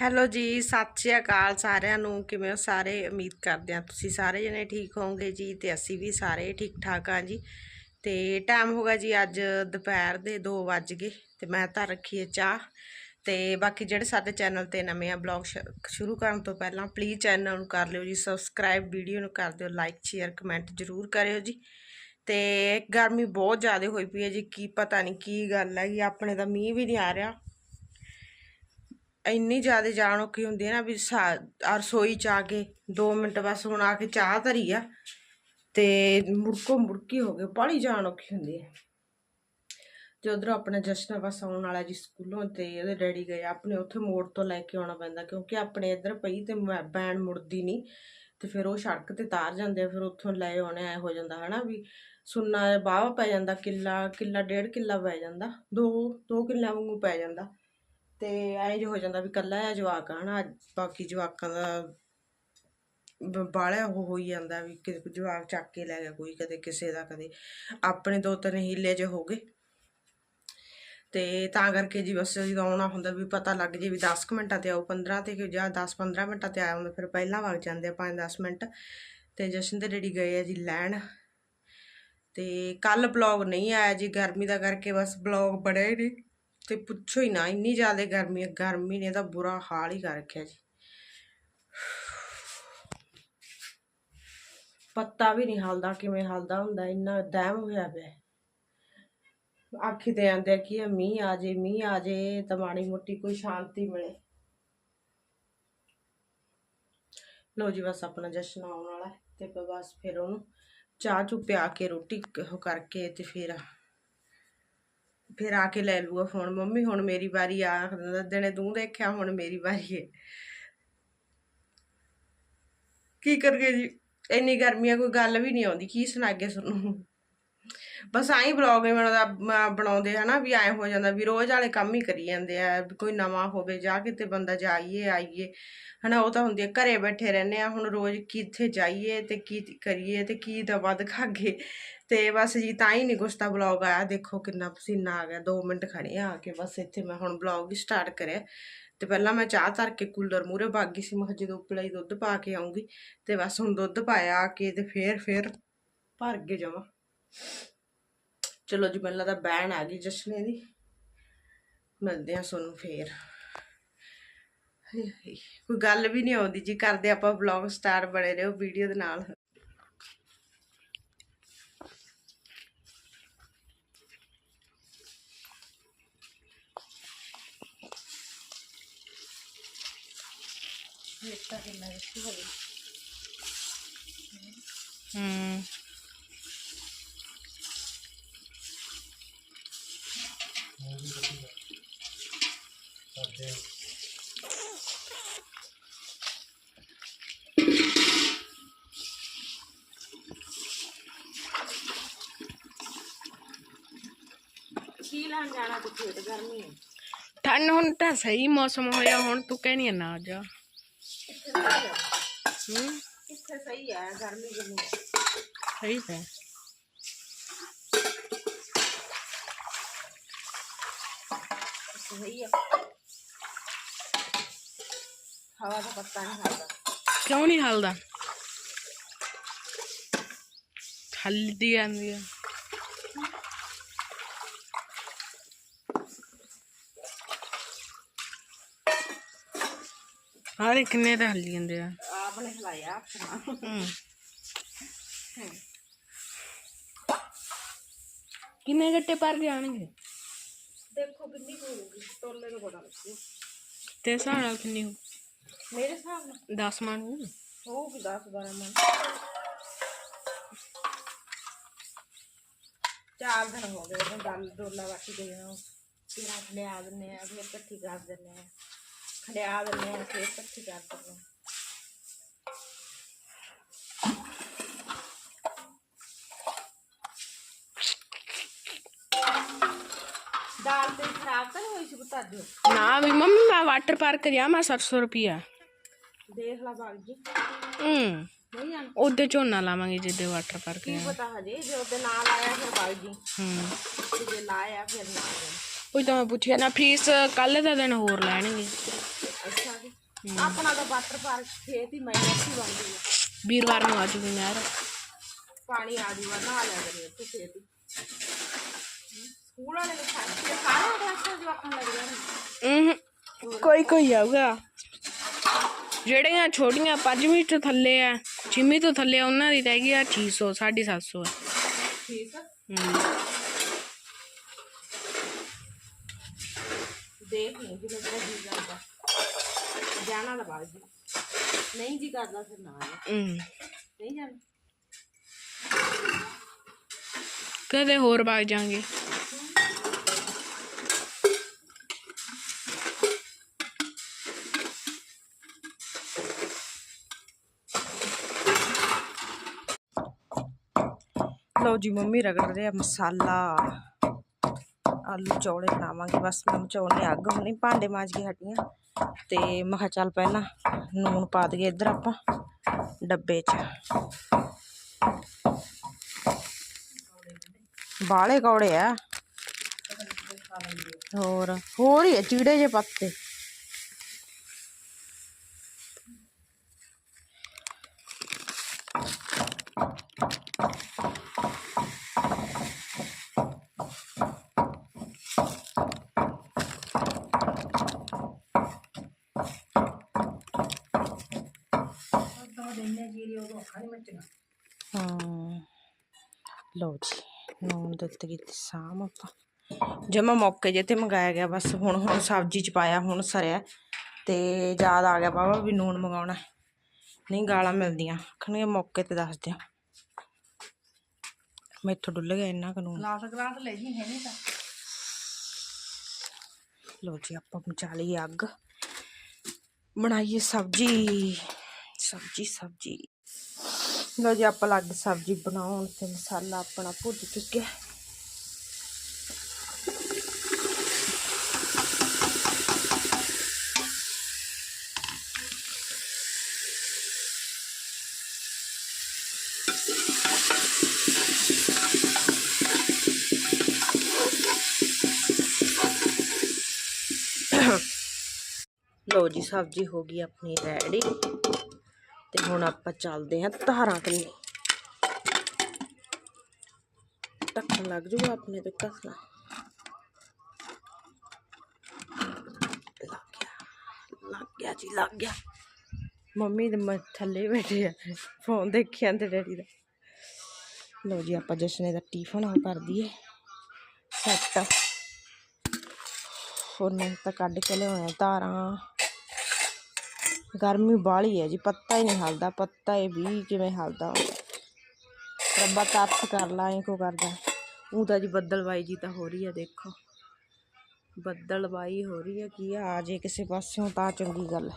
Hello ਜੀ, ਸਤਿ ਸ਼੍ਰੀ ਅਕਾਲ ਸਾਰਿਆਂ ਨੂੰ। ਕਿਵੇਂ ਹੋ ਸਾਰੇ? ਉਮੀਦ ਕਰਦੇ ਹਾਂ ਤੁਸੀਂ ਸਾਰੇ ਜਣੇ ਠੀਕ ਹੋਵੋਗੇ ਜੀ ਤੇ ਅਸੀਂ ਵੀ ਸਾਰੇ ਠੀਕ ਠਾਕ ਹਾਂ ਜੀ। ਤੇ ਟਾਈਮ ਹੋ ਗਿਆ ਜੀ ਅੱਜ ਦੁਪਹਿਰ ਦੇ 2 ਵੱਜ ਗਏ ਤੇ ਮੈਂ ਤਾਂ ਰੱਖੀ ਹੈ ਚਾਹ। ਤੇ ਬਾਕੀ ਜਿਹੜੇ ਸਾਡੇ ਚੈਨਲ ਤੇ ਨਵੇਂ ਆ ਬਲੌਗ ਸ਼ੁਰੂ ਕਰਨ ਤੋਂ ਪਹਿਲਾਂ ਪਲੀਜ਼ ਚੈਨਲ ਨੂੰ ਕਰ ਲਿਓ ਜੀ ਸਬਸਕ੍ਰਾਈਬ ਵੀਡੀਓ ਨੂੰ ਕਰ ਦਿਓ ਲਾਈਕ ਸ਼ੇਅਰ ਕਮੈਂਟ ਜ਼ਰੂਰ ਕਰਿਓ ਜੀ। ਤੇ ਗਰਮੀ ਬਹੁਤ ਜ਼ਿਆਦਾ ਹੋਈ ਪਈ ਹੈ ਜੀ, ਕੀ ਪਤਾ ਨਹੀਂ ਕੀ ਗੱਲ ਹੈ ਜੀ ਆਪਣੇ ਤਾਂ ਮੀਂਹ ਵੀ ਨਹੀਂ ਆ ਰਿਹਾ। ਇੰਨੀ ਜ਼ਿਆਦਾ ਜਾਣ ਔਖੀ ਹੁੰਦੀ ਹੈ ਨਾ ਵੀ ਸਾ ਰਸੋਈ ਚ ਆ ਕੇ 2 ਮਿੰਟ ਬਸ ਹੁਣ ਆ ਕੇ ਚਾਹ ਧਰੀ ਆ ਤੇ ਮੁੜਕੋ ਮੁੜਕੀ ਹੋ ਗਏ ਬੜੀ ਜਾਣ ਔਖੀ ਹੁੰਦੀ ਹੈ। ਤੇ ਉਧਰ ਆਪਣਾ ਜਸ਼ਨ ਬਸ ਆਉਣ ਵਾਲਾ ਜੀ ਸਕੂਲੋਂ ਤੇ ਉਹਦੇ ਡੈਡੀ ਗਏ, ਆਪਣੇ ਉੱਥੇ ਮੋੜ ਤੋਂ ਲੈ ਕੇ ਆਉਣਾ ਪੈਂਦਾ ਕਿਉਂਕਿ ਆਪਣੇ ਇੱਧਰ ਪਈ ਤੇ ਮੈਂ- ਵੈਨ ਮੁੜਦੀ ਨਹੀਂ ਤੇ ਫਿਰ ਉਹ ਸੜਕ ਤੇ ਤਾਰ ਜਾਂਦੇ ਆ, ਫਿਰ ਉੱਥੋਂ ਲੈ ਆਉਣੇ ਐ ਹੋ ਜਾਂਦਾ ਹਨਾ ਵੀ ਸੁੰਨਾ ਬਾਵਾ ਪੈ ਜਾਂਦਾ, ਕਿੱਲਾ ਕਿੱਲਾ, ਡੇਢ ਕਿੱਲਾ ਪੈ ਜਾਂਦਾ, ਦੋ ਦੋ ਕਿੱਲਾ ਵਾਂਗੂ ਪੈ ਜਾਂਦਾ। ਤੇ ਐਂ ਜੋ ਹੋ ਜਾਂਦਾ ਵੀ ਕੱਲਾ ਆ ਜਵਾਕ ਆ ਹਨਾ, ਬਾਕੀ ਜਵਾਕਾਂ ਦਾ ਬਾਲਿਆ ਉਹ ਹੋਈ ਜਾਂਦਾ ਵੀ ਕਿ ਜਵਾਕ ਚੱਕ ਕੇ ਲੈ ਗਿਆ ਕੋਈ ਕਦੇ ਕਿਸੇ ਦਾ, ਕਦੇ ਆਪਣੇ ਦੋ ਤਿੰਨ ਹੀਲੇ ਜੇ ਹੋ ਗਏ। ਤੇ ਤਾਂ ਕਰਕੇ ਜੀ ਬਸ ਜਦੋਂ ਆਉਣਾ ਹੁੰਦਾ ਵੀ ਪਤਾ ਲੱਗ ਜੇ ਵੀ 10 ਕੁ ਮਿੰਟਾਂ ਤੇ ਆਓ 15 ਤੇ ਜਾਂ 10 15 ਮਿੰਟਾਂ ਤੇ ਆਇਆ ਹੁੰਦਾ, ਫਿਰ ਪਹਿਲਾਂ ਵਗ ਜਾਂਦੇ ਆ 5 10 ਮਿੰਟ। ਤੇ ਜਸ਼ਨ ਦੇ ਡੈਡੀ ਗਏ ਆ ਜੀ ਲੈਣ। ਤੇ ਕੱਲ ਬਲੌਗ ਨਹੀਂ ਆਇਆ ਜੀ, ਗਰਮੀ ਦਾ ਕਰਕੇ ਬਸ ਬਲੌਗ ਬੜਿਆ ਨੇ ਤੇ ਪੁੱਛੋ ਹੀ ਨਾ, ਇੰਨੀ ਜ਼ਿਆਦਾ ਗਰਮੀ ਹੈ ਗਰਮੀ ਨੇ ਤਾਂ ਬੁਰਾ ਹਾਲ ਹੀ ਕਰ ਰੱਖਿਆ ਜੀ। ਪੱਤਾ ਵੀ ਨਹੀਂ ਹਲਦਾ, ਕਿਵੇਂ ਹਲਦਾ ਹੁੰਦਾ, ਇੰਨਾ ਦਹਿਮ ਹੋਇਆ ਪਿਆ। ਆਖੀ ਤੇ ਆਂਦੇ ਆ ਕਿ ਇਹ ਮੀਂਹ ਆ ਜੇ, ਮੀਂਹ ਆ ਜੇ ਤਾਂ ਮਾੜੀ ਮੋਟੀ ਕੋਈ ਸ਼ਾਂਤੀ ਮਿਲੇ। ਲੋ ਜੀ, ਬਸ ਆਪਣਾ ਜਸ਼ਨ ਆਉਣ ਵਾਲਾ ਤੇ ਬਸ ਫਿਰ ਉਹਨੂੰ ਚਾਹ ਚੁ ਪਿਆ ਕੇ, ਰੋਟੀ ਕਰਕੇ ਤੇ ਫਿਰ ਫਿਰ ਆ ਕੇ ਲੈ ਲੂਗਾ ਫੋਨ ਮੰਮੀ ਹੁਣ ਮੇਰੀ ਵਾਰੀ ਆ ਦਿੰਦਾ ਦਿਨੇ ਤੂੰ ਦੇਖਿਆ, ਹੁਣ ਮੇਰੀ ਵਾਰੀ ਹੈ ਕੀ ਕਰਗੇ ਜੀ? ਇੰਨੀ ਗਰਮੀ ਕੋਈ ਗੱਲ ਵੀ ਨਹੀਂ ਆਉਂਦੀ, ਕੀ ਸੁਣਾਗੇ ਤੁਹਾਨੂੰ? ਬਸ ਆਈ ਬਲੌਗ ਬਣਾਉਂਦਾ ਮ- ਬਣਾਉਂਦੇ ਹਨਾ ਵੀ ਐ ਹੋ ਜਾਂਦਾ ਵੀ ਰੋਜ਼ ਵਾਲੇ ਕੰਮ ਹੀ ਕਰੀ ਜਾਂਦੇ ਆ, ਵੀ ਕੋਈ ਨਵਾਂ ਹੋਵੇ, ਜਾ ਕਿਤੇ ਬੰਦਾ ਜਾਈਏ, ਆਈਏ, ਹਨਾ, ਉਹ ਤਾਂ ਹੁੰਦੀ ਹੈ ਘਰੇ ਬੈਠੇ ਰਹਿੰਦੇ ਆ, ਹੁਣ ਰੋਜ਼ ਕਿੱਥੇ ਜਾਈਏ ਤੇ ਕੀ ਕਰੀਏ ਤੇ ਕੀ ਦਵਾ ਦਿਖਾਗੇ ਤੇ ਬਸ ਜੀ ਤਾਂ ਹੀ ਨਹੀਂ ਕੁਛ ਤਾਂ ਬਲੌਗ ਆਇਆ, ਦੇਖੋ ਕਿੰਨਾ ਪਸੀਨਾ ਆ ਗਿਆ 2 ਮਿੰਟ ਖੜੇ ਆ ਕੇ ਬਸ ਇੱਥੇ ਮੈਂ ਹੁਣ ਬਲੌਗ ਹੀ ਸਟਾਰਟ ਕਰਿਆ। ਤੇ ਪਹਿਲਾਂ ਮੈਂ ਚਾਹ ਧਰ ਕੇ ਕੂਲਰ ਮੂਰੇ ਬਾਗੀ ਸੀ, ਮੈਂ ਕਿਹਾ ਜਦੋਂ ਉਪਲਾ ਹੀ ਦੁੱਧ ਪਾ ਕੇ ਆਉਂਗੀ ਤੇ ਬਸ ਹੁਣ ਦੁੱਧ ਪਾਇਆ ਆ ਕੇ ਤੇ ਫੇਰ ਫੇਰ ਭਰ ਕੇ ਜਾਵਾਂ। ਚਲੋ ਜੀ, ਮੈਨੂੰ ਲੱਗਦਾ ਬੈਨ ਆ ਗਈ ਜਸ਼ਨੇ ਦੀ। ਮਿਲਦੇ ਆ ਤੁਹਾਨੂੰ ਫੇਰ। ਕੋਈ ਗੱਲ ਵੀ ਨਹੀਂ ਆਉਂਦੀ ਜੀ, ਕਰਦੇ ਆਪਾਂ ਵਲੌਗ ਸਟਾਰ ਬਣੇ ਰਹੋ ਵੀਡੀਓ ਦੇ ਨਾਲ। ਹੂੰ। ਕੀ ਲੈਣ ਜਾਣਾ ਤੂੰ ਖੇਤ ਗਰਮੀ ਹੈ ਠੰਡ ਹੁਣ ਤਾਂ ਸਹੀ ਮੌਸਮ ਹੋਇਆ ਹੁਣ ਤੂੰ ਕਹਿਨੀ ਆ ਜਾ ਹੂੰ ਹੈ ਹੈ ਹੈ ਹੈ ਹਵਾ ਦਾ ਪੱਤਾ ਨਹੀਂ ਖਾਦਾ ਕਿਉਂ ਨਹੀਂ ਹਲਦਾ? ਹਲਦੀ ਆਂਦੀ ਆ। ਹਾਰੇ ਕਿੰਨੇ ਤਾਂ ਹੱਲੀ ਜਾਂਦੇ ਆ। ਆਪ ਨੇ ਖਲਾਇਆ ਆਪਣਾ। ਹੂੰ। ਕਿੰਨੇ ਗੱਟੇ ਪਰ ਜਾਣਗੇ ਦੇਖੋ ਕਿੰਨੀ ਕੁ ਹੋਊਗੀ ਟੋਲੇ ਨੂੰ ਬੜਾ ਲੱਗੂ ਤੇ ਹਿਸਾਬ ਨਾਲ ਕਿੰਨੀ ਹੋ ਮੇਰੇ ਹਿਸਾਬ ਨਾਲ 10 ਮਣ ਹੋਊ ਹੋਊਗੀ 10 12 ਮਨ ਚਾਰ ਦਿਨ ਹੋ ਗਏ ਉਹ ਦਲ ਡੋਲਾ ਵਾਟੀ ਗਏ ਨੂੰ ਫਿਰ ਆਪ ਲਿਆ ਦਿੰਨੇ ਆ ਫਿਰ ਇਕੱਠੀ ਕਰ ਦਿੰਨੇ ਆ ਖੜਿਆ ਦਿੰਨੇ ਆ ਫਿਰ ਇਕੱਠੀ ਕਰ ਦਿੰਨੇ ਆ ਦਾਲ ਤੇ ਖਰਾਬ ਤਾਂ ਨਹੀਂ ਹੋਈ ਸੀ ਬਤਾ ਦਿਓ ਨਾ ਵੀ ਮੰਮੀ ਮੈਂ ਵਾਟਰ ਪਾਰਕ ਗਿਆ ਮੈਂ 700 ਰੁਪਿਆ ਦੇਖ ਲਾ ਬਾਗ ਜੀ। ਹੂੰ। ਨਹੀਂ ਜਾਣਾ। ਉਹਦੇ ਝੋਨਾ ਲਾਵਾਂਗੇ ਜਿੱਦੇ ਵਾਟਰ ਪਾਰਕ ਕੀ ਗਿਆ ਪਤਾ ਹਜੇ ਜੇ ਉਹਦੇ ਨਾਲ ਆਇਆ ਫਿਰ ਬਾਗ ਜੀ। ਹੂੰ। ਤੇ ਜੇ ਲਾਇਆ ਫਿਰ ਨਾ ਆਇਆ। ਉਹ ਤਾਂ ਮੈਂ ਪੁੱਛਿਆ ਨਾ ਫੀਸ ਕੱਲ ਦਾ ਦਿਨ ਹੋਰ ਲੈਣਗੇ। ਅੱਛਾ ਜੀ। ਆਪਣਾ ਤਾਂ ਵਾਟਰ ਪਾਰਕ ਖੇਤ ਹੀ ਮੈਂ ਇੱਥੇ ਬਣਦੀ ਆ। ਵੀਰਵਾਰ ਨੂੰ ਆ ਜੂਗੀ ਨਹਿਰ। ਪਾਣੀ ਆ ਜੂਗਾ ਨਹਾ ਲਿਆ ਕਰੇ ਉੱਥੇ ਖੇਤ ਹੀ। ਸਕੂਲ ਵਾਲੇ ਨੇ ਸਾਰੇ ਸਾਰੇ ਕਲਾਸਾਂ ਜੋ ਆਖਣ ਲੱਗ ਜਾਣ ਹੂੰ ਕੋਈ ਕੋਈ ਆਊਗਾ। ਜਿਹੜੀਆਂ ਛੋਟੀਆਂ ਪੰਜਵੀਂ ਤੋਂ ਥੱਲੇ ਆ ਛੇਵੀਂ ਤੋਂ ਥੱਲੇ ਆ, ਉਹਨਾਂ ਦੀ ਰਹਿ ਗਈ ਆ 600 750 ਆ। ਠੀਕ ਆ। ਹੂੰ। ਦੇਖ ਲਈ ਜਿਵੇਂ ਤੇਰਾ ਜੀ ਕਰਦਾ। ਜਾਣਾ ਤਾਂ ਬਾਅਦ ਜੀ। ਨਹੀਂ ਜੀ ਕਰਦਾ ਫਿਰ ਨਾ ਜਾ। ਹੂੰ। ਨਹੀਂ ਜਾਣਾ। ਕਦੇ ਹੋਰ ਵਗ ਜਾਾਂਗੇ। ਲਓ ਜੀ ਮੰਮੀ ਰਗੜ ਰਿਹਾ ਮਸਾਲਾ। ਆਲੂ ਚੌਲੇ ਬਣਾਵਾਂਗੇ। ਬਸ ਮੈਂ ਚੌਲੇ ਅੱਗ ਹੁਣੀ ਭਾਂਡੇ ਮਾਂਜ ਕੇ ਹਟੀਆਂ। ਤੇ ਮੈਂ ਕਿਹਾ ਚੱਲ ਪਹਿਲਾਂ ਨੂਨ ਪਾ ਦਈਏ ਇੱਧਰ ਆਪਾਂ ਡੱਬੇ 'ਚ। ਬਾਲੇ ਕੌੜੇ ਆ। ਹੋਰ ਹੋਰ ਹੀ ਆ, ਚੀੜੇ ਜੇ ਪੱਤੇ ਹਾਂ ਲਓ ਜੀ ਨੂਨ ਦਿੱਤ ਕੀਤੀ ਸਾਮ ਆਪਾਂ। ਜਮਾ ਮੌਕੇ ਜੇ ਤੇ ਮੰਗਾਇਆ ਗਿਆ ਬਸ ਹੁਣ ਹੁਣ ਸਬਜ਼ੀ ਚ ਪਾਇਆ ਹੁਣ ਸਰਿਆ। ਤੇ ਯਾਦ ਆ ਗਿਆ ਬਾਬਾ ਵੀ ਨੂਨ ਮੰਗਾਉਣਾ। ਨਹੀਂ ਗਾਲਾਂ ਮਿਲਦੀਆਂ। ਆਖਣਗੇ ਮੌਕੇ ਤੇ ਦੱਸ ਦਿਓ ਮੈਥੋਂ ਡੁੱਲ ਗਿਆ ਇੰਨਾ ਕੁ ਨੂਨ। ਗਲਾਸ ਗਲਾਸ ਲੈ ਜੀ ਹੈ ਨਹੀਂ ਤਾਂ। ਲੋ ਜੀ ਆਪਾਂ ਮਚਾ ਲਈ ਅੱਗ। ਬਣਾਈਏ ਸਬਜੀ। ਸਬਜੀ ਸਬਜੀ। ਲੋ ਜੀ ਆਪਾਂ ਲੱਗ ਗਏ ਸਬਜੀ ਬਣਾਉਣ ਤੇ ਮਸਾਲਾ ਆਪਣਾ ਭੁੱਜ ਚੁੱਕਿਆ ਲੋ ਜੀ ਸਬਜੀ ਹੋ ਗਈ ਆਪਣੀ ਰੈਡੀ ਤੇ ਹੁਣ ਆਪਾਂ ਚੱਲਦੇ ਹਾਂ ਧਾਰਾਂ ਕੰਨੀ ਢੱਕਣ ਲੱਗ ਜੂਗਾ ਆਪਣੇ ਤੇ ਕਸਣਾ ਲੱਗ ਗਿਆ ਲੱਗ ਗਿਆ ਜੀ, ਲੱਗ ਗਿਆ। ਮੰਮੀ ਦੇ ਥੱਲੇ ਬੈਠੇ ਆ, ਫੋਨ ਦੇਖੀ ਜਾਂਦੇ ਡੈਡੀ ਦਾ। ਲਓ ਜੀ, ਆਪਾਂ ਜਸ਼ਨੇ ਦਾ ਟਿਫਨ ਉਹ ਕਰ ਦਈਏ। ਸੈੱਟ। ਉਹਨੇ ਤਾਂ ਕੱਢ ਕੇ ਲਿਆਉਣਾ ਧਾਰਾਂ। ਗਰਮੀ ਬਾਹਲੀ ਹੈ ਜੀ, ਪੱਤਾ ਹੀ ਨਹੀਂ ਹਲਦਾ, ਪੱਤਾ ਇਹ ਵੀ ਕਿਵੇਂ ਹਲਦਾ। ਹੁੰਦਾ ਰੱਬਾ ਤਰਸ ਕਰ ਲਾ ਇਹ ਕੋ ਕਰਦਾ? ਉਹ ਤਾਂ ਜੀ ਬੱਦਲਵਾਈ ਜੀ ਤਾਂ ਹੋ ਰਹੀ ਹੈ, ਦੇਖੋ। ਬੱਦਲਵਾਈ ਹੋ ਰਹੀ ਹੈ, ਕੀ ਆ ਆ ਜੇ ਕਿਸੇ ਪਾਸਿਓਂ, ਤਾਂ ਚੰਗੀ ਗੱਲ ਹੈ।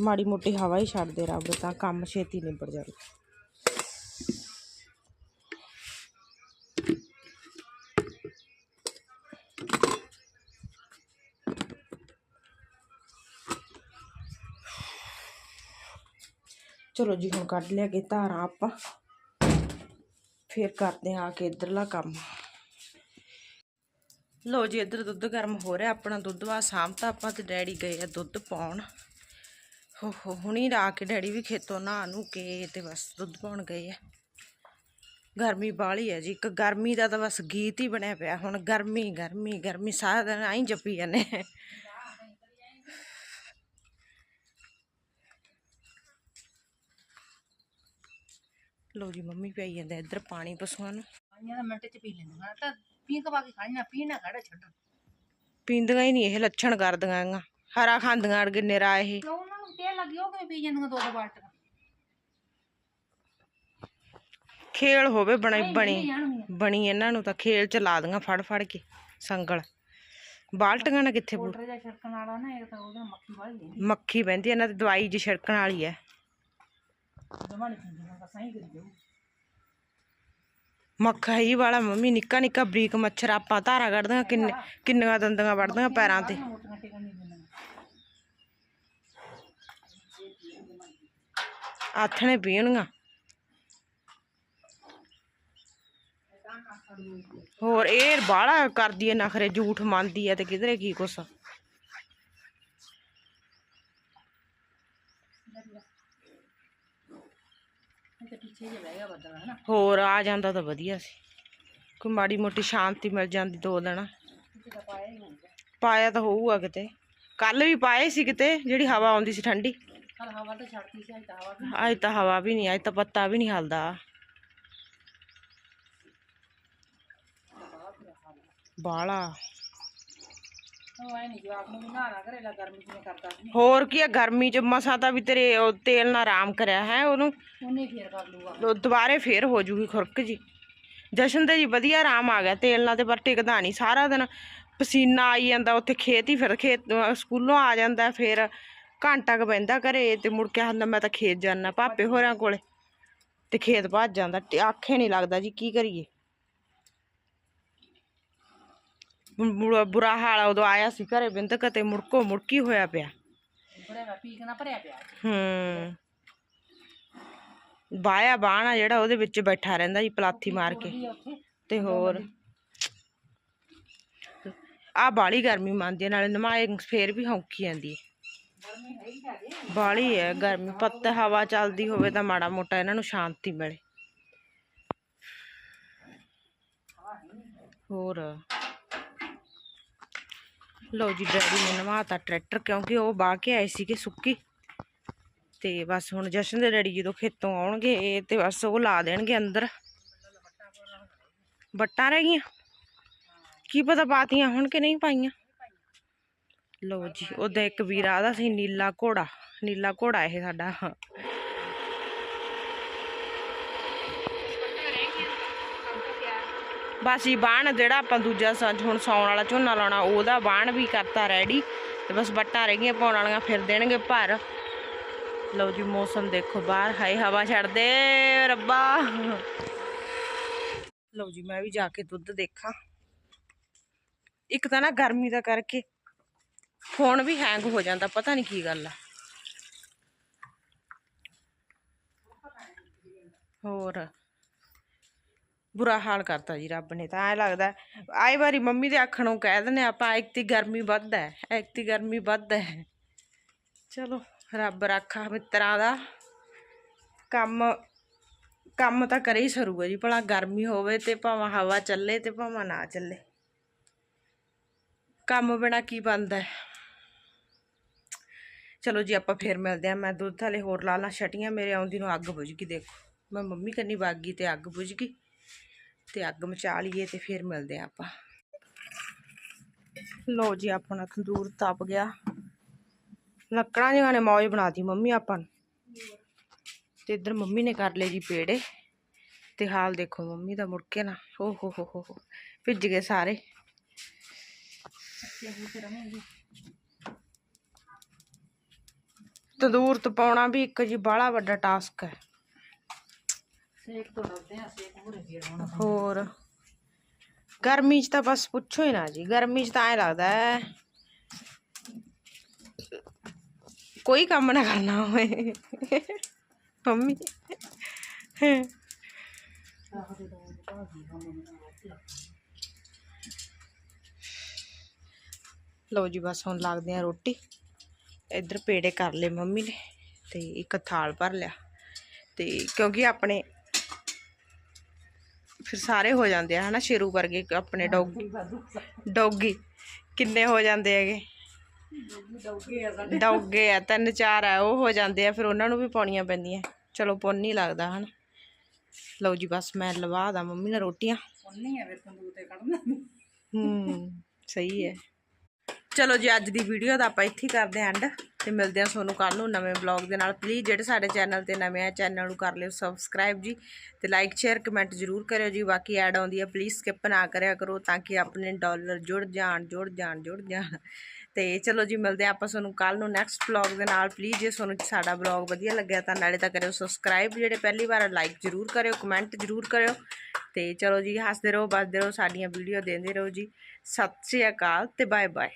ਮਾੜੀ ਮੋਟੀ ਹਵਾ ਹੀ ਛੱਡ ਦੇ ਰੱਬ, ਤਾਂ ਕੰਮ ਛੇਤੀ ਨਿਬੜ ਜਾਵੇ। ਚਲੋ ਜੀ, ਹੁਣ ਕੱਢ ਲਿਆ ਕੇ ਧਾਰਾਂ ਆਪਾਂ। ਫਿਰ ਕਰਦੇ ਆ ਕੇ ਇਧਰਲਾ ਕੰਮ। ਲੋ ਜੀ, ਇੱਧਰ ਦੁੱਧ ਗਰਮ ਹੋ ਰਿਹਾ। ਆਪਣਾ ਦੁੱਧ ਵਾ ਸਾਂਭਤਾ ਆਪਾਂ ਤੇ ਡੈਡੀ ਗਏ ਆ ਦੁੱਧ ਪਾਉਣ। ਹੋ ਹੋ, ਹੁਣੀ ਰਾ ਕੇ ਡੈਡੀ ਵੀ ਖੇਤੋਂ ਨਹਾ ਨੂੰ ਕੇ ਤੇ ਬਸ ਦੁੱਧ ਪਾਉਣ ਗਏ ਆ। ਗਰਮੀ ਬਾਹਲੀ ਹੈ ਜੀ, ਇੱਕ ਗਰਮੀ ਦਾ ਤਾਂ ਬਸ ਗੀਤ ਹੀ ਬਣਿਆ ਪਿਆ। ਹੁਣ ਗਰਮੀ ਗਰਮੀ ਗਰਮੀ, ਸਾਰਾ ਦਿਨ ਆਈ ਜੱਪੀ ਜਾਂਦੇ ਲੋ ਜੀ ਮੰਮੀ ਪਿਆਈ ਜਾਂਦੇ ਇੱਧਰ ਪਾਣੀ ਪਸ਼ੂਆਂ ਨੂੰ। ਖਾਈਆਂ ਤਾਂ ਮਿੰਟ ਚ ਪੀ ਲੈਂਦੀਆਂ ਤਾਂ ਪੀ ਕੇ ਬਾਕੀ ਖਾਈਆਂ ਪੀਣਾ ਖੜਾ ਛੱਡਣ ਪੀਂਦੀਆਂ ਹੀ ਨਹੀਂ ਇਹ ਲੱਛਣ ਕਰਦੀਆਂ ਆਂ ਹਰਾ ਖਾਂਦੀਆਂ ਅੜਗੇ ਨਿਰਾ ਇਹ। ਕਿਉਂ ਉਹਨਾਂ ਨੂੰ ਤੇਲ ਲੱਗੀ ਉਹ ਕਿਵੇਂ ਪੀ ਜਾਂਦੀਆਂ ਦੋ ਦੋ ਬਾਲਟੀਆਂ? ਖੇਲ ਹੋਵੇ ਬਣੀ ਬਣੀ ਬਣੀ ਇਹਨਾਂ ਨੂੰ ਤਾਂ ਖੇਲ ਚ ਲਾ ਦੀਆਂ ਫੜ ਫੜ ਕੇ ਸੰਗਲ। ਬਾਲਟੀਆਂ ਨਾਲ ਕਿੱਥੇ ਪਾਊਡਰ ਜਿਹਾ ਛਿੜਕਣ ਵਾਲਾ ਨਾ ਇਹ ਤਾਂ ਉਹਦੇ ਮੱਖੀ ਵਾਲੀ ਮੱਖੀ ਬਹਿੰਦੀ ਇਹਨਾਂ ਦੀ ਦਵਾਈ ਜੀ ਛਿੜਕਣ ਵਾਲੀ ਹੈ। ਜਮਾ ਨਹੀਂ ਪੀਂਦੀਆਂ ਤਾਂ ਸਹੀ ਕਰੀ ਜਾਊ ਮੱਖੀ ਵਾਲਾ ਮੰਮੀ ਨਿੱਕਾ ਨਿੱਕਾ ਬਰੀਕ ਮੱਛਰ ਆਪਾਂ ਧਾਰਾ ਕੱਢਦੀਆਂ ਕਿੰਨੇ ਕਿੰਨੀਆਂ ਦੰਦੀਆਂ ਵੜਦੀਆਂ ਪੈਰਾਂ ਤੇ। ਮੋਟੀਆਂ ਟਿਕਣ ਨਹੀਂ ਦਿੰਦੀਆਂ ਆਥਣੇ ਪੀਣਗੀਆਂ ਹੋਰ ਇਹ ਬਾਹਲਾ ਕਰਦੀ ਐ ਨਖਰੇ ਝੂਠ ਮੰਨਦੀ ਐ ਤੇ ਕਿਧਰੇ ਕੀ ਕੁਛ ਇਹ ਤਾਂ ਪਿੱਛੇ ਜਿਹਾ ਬਹਿ ਗਿਆ ਬੱਦਲ ਹਨਾ ਹੋਰ ਆ ਜਾਂਦਾ ਤਾਂ ਵਧੀਆ ਸੀ। ਕੋਈ ਮਾੜੀ ਮੋਟੀ ਸ਼ਾਂਤੀ ਮਿਲ ਜਾਂਦੀ ਦੋ ਦਿਨ। ਪਾਇਆ ਤਾਂ ਹੋਊਗਾ ਕਿਤੇ। ਕੱਲ ਵੀ ਪਾਏ ਸੀ ਕਿਤੇ ਜਿਹੜੀ ਹਵਾ ਆਉਂਦੀ ਸੀ ਠੰਡੀ। ਅੱਜ ਤਾਂ ਹਵਾ ਵੀ ਨਹੀਂ। ਅੱਜ ਤਾਂ ਪੱਤਾ ਵੀ ਨਹੀਂ ਹਲਦਾ। ਬਾਲਾ ਹੋਰ ਕੀ ਆ ਗਰਮੀ ਚ ਮਸਾ ਤਾਂ ਵੀ ਤੇਰੇ ਉਹ ਤੇਲ ਨਾਲ ਆਰਾਮ ਕਰਿਆ ਹੈ ਉਹਨੂੰ। ਉਹਨੇ ਫੇਰ ਕਰ ਲੂਗਾ। ਉਹ ਦੁਬਾਰੇ ਫੇਰ ਹੋ ਜੂਗੀ ਖੁਰਕ ਜੀ। ਜਸ਼ਨ ਦੇ ਜੀ ਵਧੀਆ ਆਰਾਮ ਆ ਗਿਆ ਤੇਲ ਨਾਲ ਤੇ ਪਰ ਟਿਕਦਾ ਨਹੀਂ ਸਾਰਾ ਦਿਨ। ਪਸੀਨਾ ਆਈ ਜਾਂਦਾ ਉੱਥੇ ਖੇਤ ਹੀ ਫਿਰ ਖੇਤ ਸਕੂਲੋਂ ਆ ਜਾਂਦਾ ਫਿਰ ਘੰਟਾ ਕ ਬੈੰਦਾ ਘਰੇ ਤੇ ਮੁੜ ਕੇ ਆਂਦਾ ਮੈਂ ਤਾਂ ਖੇਤ ਜਾਣਾ ਪਾਪੇ ਹੋਰਾਂ ਕੋਲੇ। ਤੇ ਖੇਤ ਭੱਜ ਜਾਂਦਾ ਤੇ ਆਖੇ ਨਹੀਂ ਲੱਗਦਾ ਜੀ ਕੀ ਕਰੀਏ ਮੁ- ਮੁੜ- ਬੁਰਾ ਹਾਲ ਆ, ਉਦੋਂ ਆਇਆ ਸੀ ਘਰੇ ਬਿੰਦਕ ਤੇ ਮੁੜਕੋ ਮੁੜਕੀ ਹੋਇਆ ਪਿਆ ਭਰਿਆ ਵਾ ਪੀਕ ਨਾ ਭਰਿਆ ਪਿਆ ਹੂੰ ਬਾਇਆ ਬਾਣਾ ਜਿਹੜਾ ਉਹਦੇ ਵਿੱਚ ਬੈਠਾ ਰਹਿੰਦਾ ਜੀ ਪਲਾਥੀ ਮਾਰ ਕੇ ਤੇ ਹੋਰ ਆ ਬਾਲੀ ਗਰਮੀ ਮੰਨਦੀ ਆ, ਨਾਲੇ ਨਮਾਏ ਫੇਰ ਵੀ ਹੌਂਕੀ ਜਾਂਦੀ ਹੈ ਬਾਲੀ ਹੈ ਗਰਮੀ ਪੱਤ ਹਵਾ ਚੱਲਦੀ ਹੋਵੇ ਤਾਂ ਮਾੜਾ ਮੋਟਾ ਇਹਨਾਂ ਨੂੰ ਸ਼ਾਂਤੀ ਮਿਲੇ ਹੋਰ ਲਓ ਜੀ, ਡੈਡੀ ਨੇ ਨਵਾਤਾ ਟਰੈਕਟਰ ਕਿਉਂਕਿ ਉਹ ਬਾਹ ਕੇ ਆਏ ਸੀਗੇ ਸੁੱਕੀ। ਤੇ ਬਸ ਹੁਣ ਜਸ਼ਨ ਦੇ ਡੈਡੀ ਜਦੋਂ ਖੇਤੋਂ ਆਉਣਗੇ ਤੇ ਬਸ ਉਹ ਲਾ ਦੇਣਗੇ ਅੰਦਰ। ਬੱਟਾਂ ਰਹਿ ਗਈਆਂ। ਕੀ ਪਤਾ ਪਾਤੀਆਂ ਹੁਣ ਕਿ ਨਹੀਂ ਪਾਈਆਂ। ਲਓ ਜੀ, ਉਹਦਾ ਇੱਕ ਵੀਰਾ ਦਾ ਸੀ, ਨੀਲਾ ਘੋੜਾ। ਨੀਲਾ ਘੋੜਾ ਇਹ ਸਾਡਾ। ਬਸ ਇਹ ਬਾਣ ਜਿਹੜਾ ਆਪਾਂ ਦੂਜਾ ਸ- ਹੁਣ ਸੌਣ ਵਾਲਾ ਝੋਨਾ ਲਾਉਣਾ, ਉਹਦਾ ਬਾਣ ਵੀ ਕਰਤਾ ਰੈਡੀ ਤੇ ਬਸ ਬੱਟਾਂ ਰਹਿ ਗਈਆਂ, ਪਾਉਣ ਵਾਲੀਆਂ ਫਿਰ ਦੇਣਗੇ ਭਰ। ਲਓ ਜੀ, ਮੌਸਮ ਦੇਖੋ ਬਾਹਰ ਹਾਈ ਹਵਾ ਛੱਡ ਦੇ ਰੱਬਾ। ਲਓ ਜੀ, ਮੈਂ ਵੀ ਜਾ ਕੇ ਦੁੱਧ ਦੇਖਾਂ। ਇੱਕ ਤਾਂ ਨਾ ਗਰਮੀ ਦਾ ਕਰਕੇ ਫੋਨ ਵੀ ਹੈਂਗ ਹੋ ਜਾਂਦਾ, ਪਤਾ ਨਹੀਂ ਕੀ ਗੱਲ ਆ। ਹੋਰ। ਬੁਰਾ ਹਾਲ ਕਰਤਾ ਜੀ ਰੱਬ ਨੇ, ਤਾਂ ਐ ਲੱਗਦਾ ਆਏ ਵਾਰੀ ਮੰਮੀ ਦੇ ਆਖਣੋਂ ਕਹਿ ਦਿੰਦੇ ਆਪਾਂ ਐਕਤੀ ਗਰਮੀ ਵੱਧ ਹੈ ਐਕਤੀ ਗਰਮੀ ਵੱਧ ਹੈ। ਚਲੋ, ਰੱਬ ਰਾਖਾ ਮਿੱਤਰਾਂ ਦਾ। ਕੰਮ ਕੰਮ ਤਾਂ ਕਰੇ ਹੀ ਸਰੂਗਾ ਜੀ, ਭਲਾ ਗਰਮੀ ਹੋਵੇ ਤੇ ਭਾਵੇਂ ਹਵਾ ਚੱਲੇ ਤੇ ਭਾਵੇਂ ਨਾ ਚੱਲੇ। ਕੰਮ ਬਿਨਾ ਕੀ ਬਣਦਾ ਚਲੋ ਜੀ, ਆਪਾਂ ਫੇਰ ਮਿਲਦੇ ਆ ਮੈਂ ਦੁੱਧ ਵਾਲੇ ਹੋਰ ਲਾ ਲਾ, ਛਟੀਆਂ ਮੇਰੇ ਆਉਂਦੀ ਨੂੰ ਅੱਗ ਬੁਝ ਗਈ, ਦੇਖੋ। ਮੈਂ ਮੰਮੀ ਕੰਨੀ ਵਾਗੀ ਗਈ ਤੇ ਅੱਗ ਬੁਝ ਗਈ। ਤੇ ਅੱਗ ਮਚਾ ਲਈਏ ਤੇ ਫਿਰ ਮਿਲਦੇ ਆ ਆਪਾਂ। ਲੋ ਜੀ, ਆਪਣਾ ਤੰਦੂਰ ਤਪ ਗਿਆ। ਲੱਕੜਾਂ ਜਿਹਾ ਨੇ ਮੌਜ ਬਣਾਤੀ ਮੰਮੀ ਆਪਾਂ ਤੇ ਇੱਧਰ ਮੰਮੀ ਨੇ ਕਰ ਲਏ ਜੀ ਪੇੜੇ। ਤੇ ਹਾਲ ਦੇਖੋ ਮੰਮੀ ਦਾ ਮੁੜ ਕੇ ਨਾ। ਓ ਹੋ ਹੋ ਹੋ ਹੋ, ਭਿੱਜ ਗਏ ਸਾਰੇ। ਤੰਦੂਰ ਤਪਾਉਣਾ ਵੀ ਇੱਕ ਜੀ ਬਾਹਲਾ ਵੱਡਾ ਟਾਸਕ ਹੈ ਸੇਕ ਤੋਂ ਡਰਦੇ ਆ ਸੇਕ ਮੂਰੇ ਫੇਰ ਹੋਣਾ ਹੋਰ। ਗਰਮੀ 'ਚ ਤਾਂ ਬਸ ਪੁੱਛੋ ਹੀ ਨਾ ਜੀ ਗਰਮੀ 'ਚ ਤਾਂ ਐ ਲੱਗਦਾ ਹੈ ਕੋਈ ਕੰਮ ਨਾ ਕਰਨਾ ਹੋਵੇ। ਮੰਮੀ। ਲਓ ਜੀ ਬਸ ਹੁਣ ਲੱਗਦੇ ਆ ਰੋਟੀ। ਇੱਧਰ ਪੇੜੇ ਕਰ ਲਏ ਮੰਮੀ ਨੇ ਤੇ ਇੱਕ ਥਾਲ ਭਰ ਲਿਆ। ਤੇ ਕਿਉਂਕਿ ਆਪਣੇ ਫਿਰ ਸਾਰੇ ਹੋ ਜਾਂਦੇ ਆ ਹਨਾ? ਸ਼ੇਰੂ ਵਰਗੇ ਆਪਣੇ ਡੌਗੀ। ਡੌਗੀ। ਕਿੰਨੇ ਹੋ ਜਾਂਦੇ ਹੈਗੇ? ਡੌਗੇ ਆ ਤਿੰਨ ਚਾਰ ਆ ਉਹ ਹੋ ਜਾਂਦੇ ਆ ਫਿਰ ਉਹਨਾਂ ਨੂੰ ਵੀ ਪਾਉਣੀਆਂ ਪੈਂਦੀਆਂ। ਚਲੋ ਪੁੰਨ ਨਹੀਂ ਲੱਗਦਾ ਹਨਾ? ਲਓ ਜੀ ਬਸ ਮੈਂ ਲਵਾ ਦਾਂ ਮੰਮੀ ਨਾਲ ਰੋਟੀਆਂ। ਉਹਨੀ ਆ ਫਿਰ ਤੰਦੂਰ ਤੇ ਕੱਢਣਾ ਹੂੰ ਸਹੀ ਹੈ। ਚਲੋ ਜੀ, ਅੱਜ ਦੀ ਵੀਡੀਓ ਦਾ ਆਪਾਂ ਇੱਥੇ ਹੀ ਕਰਦੇ ਹਾਂ ਐਂਡ ਤੇ ਮਿਲਦੇ ਹਾਂ ਤੁਹਾਨੂੰ ਕੱਲ ਨੂੰ ਨਵੇਂ ਬਲੌਗ ਦੇ ਨਾਲ। ਪਲੀਜ਼ ਜਿਹੜੇ ਸਾਡੇ ਚੈਨਲ ਤੇ ਨਵੇਂ ਆ ਚੈਨਲ ਨੂੰ ਕਰ ਲਿਓ ਸਬਸਕ੍ਰਾਈਬ ਜੀ ਤੇ ਲਾਈਕ ਸ਼ੇਅਰ ਕਮੈਂਟ ਜ਼ਰੂਰ ਕਰਿਓ ਜੀ। ਬਾਕੀ ਐਡ ਆਉਂਦੀ ਹੈ ਪਲੀਜ਼ ਸਕਿਪ ਨਾ ਕਰਿਆ ਕਰੋ ਤਾਂ ਕਿ ਆਪਣੇ ਡਾਲਰ ਜੁੜ ਜਾਣ ਜੁੜ ਜਾਣ ਜੁੜ ਜਾਣ। ਤੇ ਚਲੋ ਜੀ, ਮਿਲਦੇ ਹਾਂ ਆਪਾਂ ਤੁਹਾਨੂੰ ਕੱਲ ਨੂੰ ਨੈਕਸਟ ਬਲੌਗ ਦੇ ਨਾਲ। ਪਲੀਜ਼ ਜੇ ਤੁਹਾਨੂੰ ਸਾਡਾ ਬਲੌਗ ਵਧੀਆ ਲੱਗਿਆ ਤਾਂ ਨਾਲੇ ਤਾਂ ਕਰਿਓ ਸਬਸਕ੍ਰਾਈਬ ਜਿਹੜੇ ਪਹਿਲੀ ਵਾਰ ਲਾਈਕ ਜ਼ਰੂਰ ਕਰਿਓ ਕਮੈਂਟ ਜ਼ਰੂਰ ਕਰਿਓ। ਤੇ ਚਲੋ ਜੀ, ਹੱਸਦੇ ਰਹੋ ਬਸਦੇ ਰਹੋ, ਸਾਡੀਆਂ ਵੀਡੀਓ ਦਿੰਦੇ ਰਹੋ ਜੀ। ਸਤਿ ਸ਼੍ਰੀ ਅਕਾਲ ਤੇ ਬਾਏ ਬਾਏ